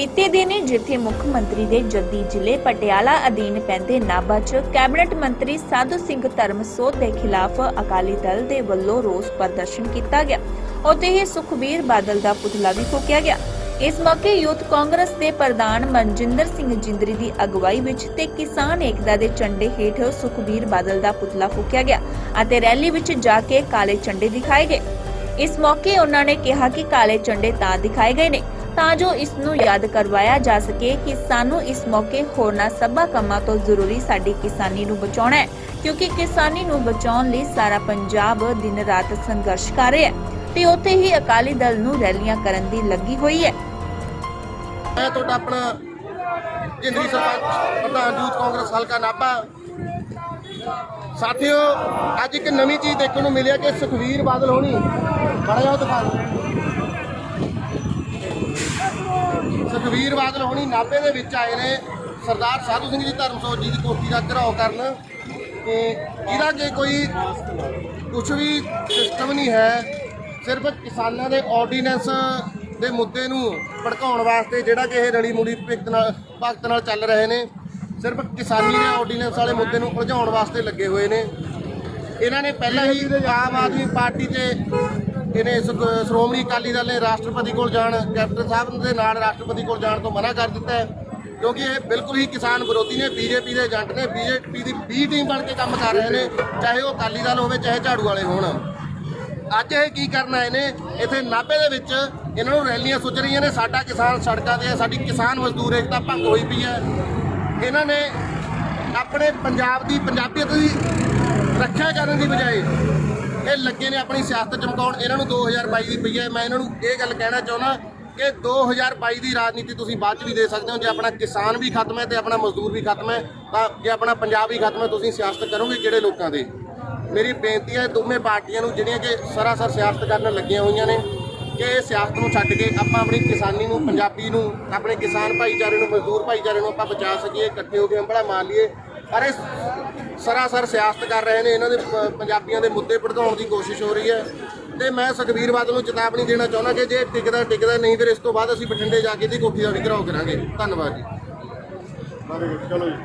ਬੀਤੇ ਦਿਨ ਜਿੱਥੇ ਮੁੱਖ ਮੰਤਰੀ ਦੇ ਜੱਦੀ ਜ਼ਿਲ੍ਹੇ ਪਟਿਆਲਾ ਅਧੀਨ ਪੈਂਦੇ ਨਾਭਾ 'ਚ ਕੈਬਨਿਟ ਮੰਤਰੀ ਸਾਧੂ ਸਿੰਘ ਧਰਮਸੋਤ ਦੇ ਖਿਲਾਫ ਅਕਾਲੀ ਦਲ ਦੇ ਵੱਲੋਂ ਰੋਸ ਪ੍ਰਦਰਸ਼ਨ ਕੀਤਾ ਗਿਆ। ਉੱਥੇ ਹੀ ਸੁਖਬੀਰ ਬਾਦਲ ਦਾ ਪੁਤਲਾ ਵੀ ਫੂਕਿਆ ਗਿਆ। ਇਸ ਮੌਕੇ ਯੂਥ ਕਾਂਗਰਸ ਦੇ ਪ੍ਰਧਾਨ ਮਨਜਿੰਦਰ ਸਿੰਘ ਜਿੰਦਰੀ ਦੀ ਅਗਵਾਈ ਵਿੱਚ ਤੇ ਕਿਸਾਨ ਏਕਤਾ ਦੇ ਝੰਡੇ ਹੇਠ ਸੁਖਬੀਰ ਬਾਦਲ ਦਾ ਪੁਤਲਾ ਫੂਕਿਆ ਗਿਆ ਅਤੇ ਰੈਲੀ ਵਿੱਚ ਜਾ ਕੇ ਕਾਲੇ ਝੰਡੇ ਦਿਖਾਏ ਗਏ। ਇਸ ਮੌਕੇ ਉਹਨਾਂ ਨੇ ਕਿਹਾ ਕਿ ਕਾਲੇ ਝੰਡੇ ਤਾਂ ਦਿਖਾਏ ਗਏ ਨੇ ਤਾਂ ਜੋ ਇਸ ਨੂੰ ਯਾਦ ਕਰਵਾਇਆ ਜਾ ਸਕੇ ਕਿ ਸਾਨੂੰ ਇਸ ਮੌਕੇ ਹੋਰਨਾਂ ਸਭਾ ਕੰਮਾਂ ਤੋਂ ਜ਼ਰੂਰੀ ਸਾਡੀ ਕਿਸਾਨੀ ਨੂੰ ਬਚਾਉਣਾ ਹੈ, ਕਿਉਂਕਿ ਕਿਸਾਨੀ ਨੂੰ ਬਚਾਉਣ ਲਈ ਸਾਰਾ ਪੰਜਾਬ ਦਿਨ ਰਾਤ ਸੰਘਰਸ਼ ਕਰ ਰਿਹਾ ਹੈ ਤੇ ਉੱਥੇ ਹੀ ਅਕਾਲੀ ਦਲ ਨੂੰ ਰੈਲੀਆਂ ਕਰਨ ਦੀ ਲੱਗੀ ਹੋਈ ਹੈ। ਮੈਂ ਤੁਹਾਡਾ ਆਪਣਾ ਜਿੰਦਰੀ ਸਰਪੰਚ ਪ੍ਰਧਾਨ ਯੂਥ ਕਾਂਗਰਸ ਹਲਕਾ ਨਾਭਾ। ਸਾਥੀਓ, ਅੱਜ ਇੱਕ ਨਵੀਂ ਚੀਜ਼ ਦੇਖਣ ਨੂੰ ਮਿਲਿਆ ਕਿ ਸੁਖਵੀਰ ਬਾਦਲ ਹੋਣੀ ਬੜਾ ਜਾਓ ਦਿਖਾ। ਸੁਖਵੀਰ ਬਾਦਲ ਹੋਣੀ ਨਾਭੇ ਦੇ ਵਿੱਚ ਆਏ ਨੇ ਸਰਦਾਰ ਸਾਧੂ ਸਿੰਘ ਜੀ ਧਰਮਸੋਤ ਜੀ ਦੀ ਕੋਠੀ ਦਾ ਘਿਰਾਓ ਕਰਨ। ਤੇ ਜਿਹਦਾ ਕਿ ਕੋਈ ਕੁਝ ਵੀ ਸਿਸਟਮ ਨਹੀਂ ਹੈ, ਸਿਰਫ ਕਿਸਾਨਾਂ ਦੇ ਆਰਡੀਨੈਂਸ ਦੇ ਮੁੱਦੇ ਨੂੰ ਭੜਕਾਉਣ ਵਾਸਤੇ ਜਿਹੜਾ ਕਿ ਇਹ ਰਲੀ ਮੁੜੀ ਭਗਤ ਨਾਲ ਭਗਤ ਨਾਲ ਚੱਲ ਰਹੇ ਨੇ, ਸਿਰਫ ਕਿਸਾਨੀ ਦੇ ਆਰਡੀਨੈਂਸ ਵਾਲੇ ਮੁੱਦੇ ਨੂੰ ਉਲਝਾਉਣ ਵਾਸਤੇ ਲੱਗੇ ਹੋਏ ਨੇ। ਇਹਨਾਂ ਨੇ ਪਹਿਲਾਂ ਹੀ ਆਮ ਆਦਮੀ ਪਾਰਟੀ ਤੇ ਇਹਨੇ ਸ਼੍ਰੋਮਣੀ ਅਕਾਲੀ ਦਲ ਨੇ ਰਾਸ਼ਟਰਪਤੀ ਕੋਲ ਜਾਣ, ਕੈਪਟਨ ਸਾਹਿਬ ਦੇ ਨਾਲ ਰਾਸ਼ਟਰਪਤੀ ਕੋਲ ਜਾਣ ਤੋਂ ਮਨਾ ਕਰ ਦਿੱਤਾ ਹੈ। ਕਿਉਂਕਿ ਇਹ ਬਿਲਕੁਲ ਹੀ ਕਿਸਾਨ ਵਿਰੋਧੀ ਨੇ ਬੀਜੇਪੀ ਦੇ ਏਜੰਟ ਨੇ ਬੀਜੇਪੀ ਦੀ ਬੀ ਟੀਮ ਬਣ ਕੇ ਕੰਮ ਕਰ ਰਹੇ ਨੇ, ਚਾਹੇ ਉਹ ਅਕਾਲੀ ਦਲ ਹੋਵੇ, ਚਾਹੇ ਝਾੜੂ ਵਾਲੇ ਹੋਣ। ਅੱਜ ਇਹ ਕੀ ਕਰਨ ਆਏ ਨੇ? ਇੱਥੇ ਨਾਭੇ ਦੇ ਵਿੱਚ ਇਹਨਾਂ ਨੂੰ ਰੈਲੀਆਂ ਸੁੱਜ ਰਹੀਆਂ ਨੇ। ਸਾਡਾ ਕਿਸਾਨ ਸੜਕਾਂ ਤੇ ਹੈ, ਸਾਡੀ ਕਿਸਾਨ ਮਜ਼ਦੂਰ ਏਕਤਾ ਭੰਗ ਹੋਈ ਪਈ ਹੈ। ਇਹਨਾਂ ਨੇ ਆਪਣੇ ਪੰਜਾਬ ਦੀ, ਪੰਜਾਬੀਅਤ ਦੀ ਰੱਖਿਆ ਕਰਨ ਦੀ ਬਜਾਏ ਇਹ ਲੱਗੇ ਨੇ ਆਪਣੀ ਸਿਆਸਤ ਚਮਕਾਉਣ। ਇਹਨਾਂ ਨੂੰ 2022 ਦੀ ਪਈ ਹੈ। ਮੈਂ ਇਹਨਾਂ ਨੂੰ ਇਹ ਗੱਲ ਕਹਿਣਾ ਚਾਹੁੰਦਾ ਕਿ 2022 ਦੀ ਰਾਜਨੀਤੀ ਤੁਸੀਂ ਬਾਅਦ ਚ ਵੀ ਦੇ ਸਕਦੇ ਹੋ। ਜੇ ਆਪਣਾ ਕਿਸਾਨ ਵੀ ਖਤਮ ਹੈ ਤੇ ਆਪਣਾ ਮਜ਼ਦੂਰ ਵੀ ਖਤਮ ਹੈ, ਤਾਂ ਜੇ ਆਪਣਾ ਪੰਜਾਬ ਵੀ ਖਤਮ ਹੈ, ਤੁਸੀਂ ਸਿਆਸਤ ਕਰੋਗੇ ਕਿਹੜੇ ਲੋਕਾਂ ਦੇ? ਮੇਰੀ ਬੇਨਤੀ ਹੈ, ਦੋਵੇਂ ਪਾਰਟੀਆਂ ਨੂੰ ਜਿਹੜੀਆਂ ਕਿ ਸਰਾਸਰ ਸਿਆਸਤ ਕਰਨ ਲੱਗੀਆਂ ਹੋਈਆਂ ਨੇ ਕਿ ਇਹ ਸਿਆਸਤ ਨੂੰ ਛੱਡ ਕੇ ਆਪਾਂ ਆਪਣੀ ਕਿਸਾਨੀ ਨੂੰ, ਪੰਜਾਬੀ ਨੂੰ, ਆਪਣੇ ਕਿਸਾਨ ਭਾਈਚਾਰੇ ਨੂੰ, ਮਜ਼ਦੂਰ ਭਾਈਚਾਰੇ ਨੂੰ ਆਪਾਂ ਬਚਾ ਸਕੀਏ, ਇਕੱਠੇ ਹੋ ਕੇ ਹੰਬੜਾ ਮਾਰ ਲਈਏ। ਪਰ ਇਹ ਸਰਾਸਰ ਸਿਆਸਤ ਕਰ ਰਹੇ ਨੇ, ਇਹਨਾਂ ਦੇ ਪ- ਪੰਜਾਬੀਆਂ ਦੇ ਮੁੱਦੇ ਭੜਕਾਉਣ ਦੀ ਕੋਸ਼ਿਸ਼ ਹੋ ਰਹੀ ਹੈ। ਤੇ ਮੈਂ ਸੁਖਬੀਰ ਬਾਦਲ ਨੂੰ ਚੇਤਾਵਨੀ ਦੇਣਾ ਚਾਹੁੰਦਾ ਕਿ ਜੇ ਟਿਕਦਾ ਟਿਕਦਾ ਨਹੀਂ, ਫਿਰ ਇਸ ਤੋਂ ਬਾਅਦ ਅਸੀਂ ਬਠਿੰਡੇ ਜਾ ਕੇ ਇਹਦੀ ਕੋਠੀ ਦਾ ਵੀ ਘਰਾਓ ਕਰਾਂਗੇ। ਧੰਨਵਾਦ ਜੀ। ਚਲੋ ਜੀ।